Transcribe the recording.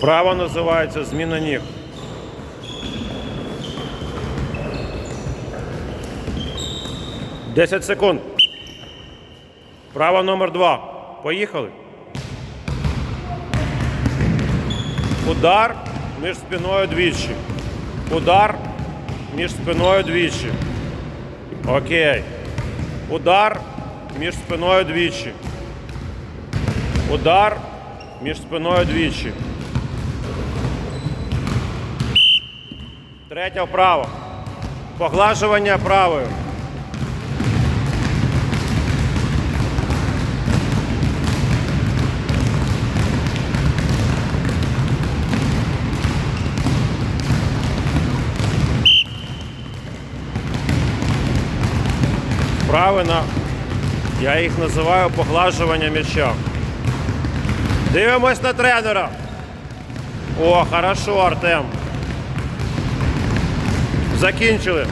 Вправа називається зміна ніг. Десять секунд. Вправа номер два. Поїхали. Удар між спиною двічі. Удар між спиною двічі. Окей. Удар між спиною двічі. Удар між спиною двічі. Третя вправа. Поглажування правою. Вправи на. Я їх називаю поглажування м'яча. Дивимось на тренера. О, хорошо, Артем. Закінчили.